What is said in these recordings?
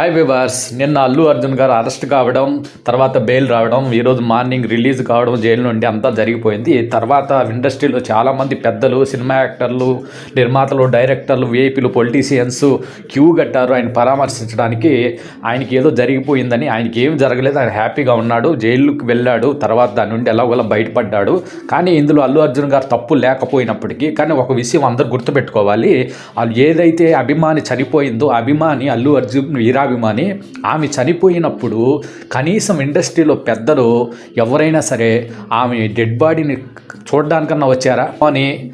Hi viewers నిన్న అల్లు అర్జున్ గారు arrest కావడం తర్వాత బెయిల్ రావడం ఈరోజు మార్నింగ్ రిలీజ్ కావడం జైలు నుండి అంతా జరిగిపోయింది. తర్వాత ఇండస్ట్రీలో చాలామంది పెద్దలు సినిమా యాక్టర్లు నిర్మాతలు డైరెక్టర్లు విఐపీలు పొలిటీషియన్స్ క్యూ కట్టారు. ఆయన పరామర్శించడానికి ఆయనకి ఏదో జరిగిపోయిందని ఆయనకి ఏం జరగలేదు. ఆయన హ్యాపీగా ఉన్నాడు జైలుకి వెళ్ళాడు తర్వాత దాని నుండి ఎలాగోలా బయటపడ్డాడు. కానీ ఇందులో అల్లు అర్జున్ గారు తప్పు లేకపోయినప్పటికీ కానీ ఒక విషయం అందరూ గుర్తుపెట్టుకోవాలి. వాళ్ళు ఏదైతే అభిమాని చనిపోయిందో అభిమాని అల్లు అర్జున్ అభిమాని ఆమె చనిపోయినప్పుడు కనీసం ఇండస్ట్రీలో పెద్దలు ఎవరైనా సరే ఆమె డెడ్ బాడీని చూడడానికన్నా వచ్చారా? అని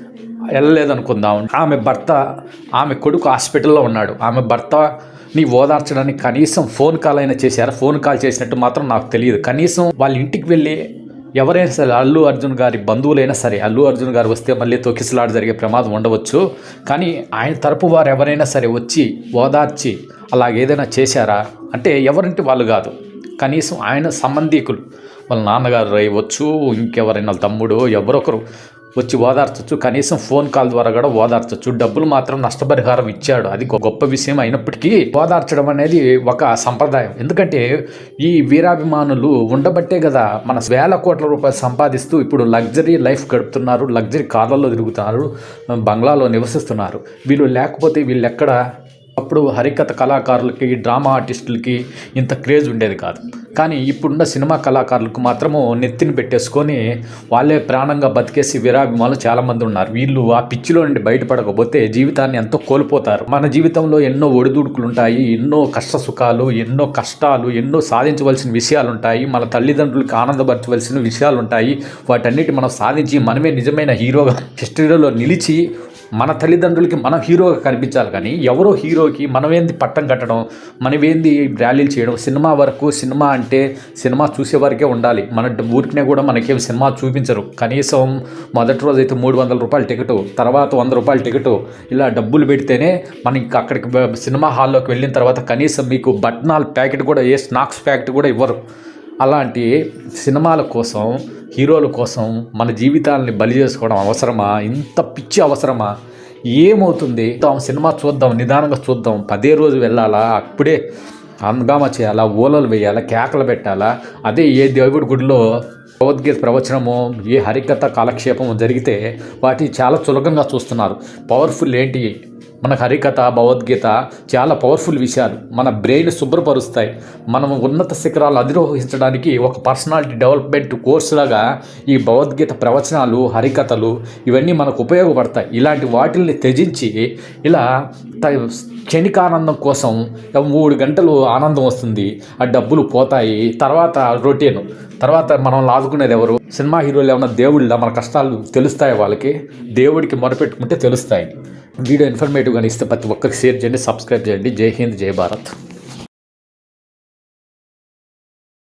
వెళ్ళలేదనుకుందాం. ఆమె భర్త ఆమె కొడుకు హాస్పిటల్లో ఉన్నాడు. ఆమె భర్త నీ ఓదార్చడానికి కనీసం ఫోన్ కాల్ అయినా చేశారు? ఫోన్ కాల్ చేసినట్టు మాత్రం నాకు తెలియదు. కనీసం వాళ్ళ ఇంటికి వెళ్ళి ఎవరైనా సరే అల్లు అర్జున్ గారి బంధువులైనా సరే అల్లు అర్జున్ గారు వస్తే మళ్ళీ తొక్కిసలాట జరిగే ప్రమాదం ఉండవచ్చు. కానీ ఆయన తరపు వారు ఎవరైనా సరే వచ్చి ఓదార్చి అలాగేదైనా చేశారా? అంటే ఎవరింటి వాళ్ళు కాదు. కనీసం ఆయన సంబంధీకులు. వాళ్ళ నాన్నగారు అయ్యవచ్చు ఇంకెవరైనా వాళ్ళ తమ్ముడు ఎవరొకరు. వచ్చి ఓదార్చచ్చు. కనీసం ఫోన్ కాల్ ద్వారా కూడా ఓదార్చచ్చు. డబ్బులు మాత్రం నష్టపరిహారం ఇచ్చాడు. అది గొప్ప విషయం అయినప్పటికీ ఓదార్చడం అనేది ఒక సంప్రదాయం. ఎందుకంటే ఈ వీరాభిమానులు ఉండబట్టే కదా మన వేల కోట్ల రూపాయలు సంపాదిస్తూ ఇప్పుడు లగ్జరీ లైఫ్ గడుపుతున్నారు. లగ్జరీ కార్లలో తిరుగుతున్నారు. బంగ్లాలో నివసిస్తున్నారు. వీళ్ళు లేకపోతే వీళ్ళు ఎక్కడ అప్పుడు హరికథ కళాకారులకి డ్రామా ఆర్టిస్టులకి ఇంత క్రేజ్ ఉండేది కాదు. కానీ ఇప్పుడున్న సినిమా కళాకారులకు మాత్రము నెత్తిని పెట్టేసుకొని వాళ్ళే ప్రాణంగా బతికేసి వీరాభిమానులు చాలామంది ఉన్నారు. వీళ్ళు ఆ పిచ్చిలో నుండి బయటపడకపోతే జీవితాన్ని ఎంతో కోల్పోతారు. మన జీవితంలో ఎన్నో ఒడిదుడుకులు ఉంటాయి ఎన్నో కష్ట సుఖాలు ఎన్నో కష్టాలు ఎన్నో సాధించవలసిన విషయాలు ఉంటాయి మన తల్లిదండ్రులకు ఆనందపరచవలసిన విషయాలు ఉంటాయి వాటన్నిటి మనం సాధించి మనమే నిజమైన హీరోగా హిస్టరీలో నిలిచి మన తల్లిదండ్రులకి మనం హీరోగా కనిపించాలి కానీ ఎవరో హీరోకి మనమేంది పట్టం కట్టడం మనమేంది ర్యాలీలు చేయడం సినిమా వరకు సినిమా అంటే సినిమా చూసే ఉండాలి. మన ఊరికినే కూడా మనకేం సినిమా చూపించరు. కనీసం మొదటి రోజు అయితే మూడు వందల రూపాయల టికెట్ తర్వాత వంద రూపాయల టికెట్ ఇలా డబ్బులు పెడితేనే మనకి అక్కడికి సినిమా హాల్లోకి వెళ్ళిన తర్వాత కనీసం మీకు బట్నాల్ ప్యాకెట్ కూడా ఏ స్నాక్స్ ప్యాకెట్ కూడా ఇవ్వరు. అలాంటి సినిమాల కోసం హీరోల కోసం మన జీవితాలని బలి చేసుకోవడం అవసరమా? ఇంత పిచ్చి అవసరమా? ఏమవుతుంది? తాము సినిమా చూద్దాం నిదానంగా చూద్దాం పదే రోజు వెళ్ళాలా? అప్పుడే హంగామా చేయాలా? ఓలలు వేయాలా? కేకలు పెట్టాలా? అదే ఏ దేవుడి గుడిలో భగవద్గీత ప్రవచనము ఏ హరికథ కాలక్షేపము జరిగితే వాటిని చాలా చులకంగా చూస్తున్నారు. పవర్ఫుల్ ఏంటి? మన హరికథ భగవద్గీత చాలా పవర్ఫుల్ విషయాలు. మన బ్రెయిన్ శుభ్రపరుస్తాయి. మనం ఉన్నత శిఖరాలు అధిరోహించడానికి ఒక పర్సనాలిటీ డెవలప్మెంట్ కోర్సులాగా ఈ భగవద్గీత ప్రవచనాలు హరికథలు ఇవన్నీ మనకు ఉపయోగపడతాయి. ఇలాంటి వాటిల్ని త్యజించి ఇలా త- క్షణికానందం కోసం మూడు గంటలు ఆనందం వస్తుంది. ఆ డబ్బులు పోతాయి. తర్వాత రొటీన్ తర్వాత మనం లాదుకునేది ఎవరు? సినిమా హీరోలు ఏమైనా దేవుళ్ళ మన కష్టాలు తెలుస్తాయి వాళ్ళకి? దేవుడికి మొరపెట్టుకుంటే తెలుస్తాయి. వీడియో ఇన్ఫర్మేటివ్గా ఇస్తే ప్రతి ఒక్కరికి షేర్ చేయండి సబ్స్క్రైబ్ చేయండి. జై హింద్ జై భారత్.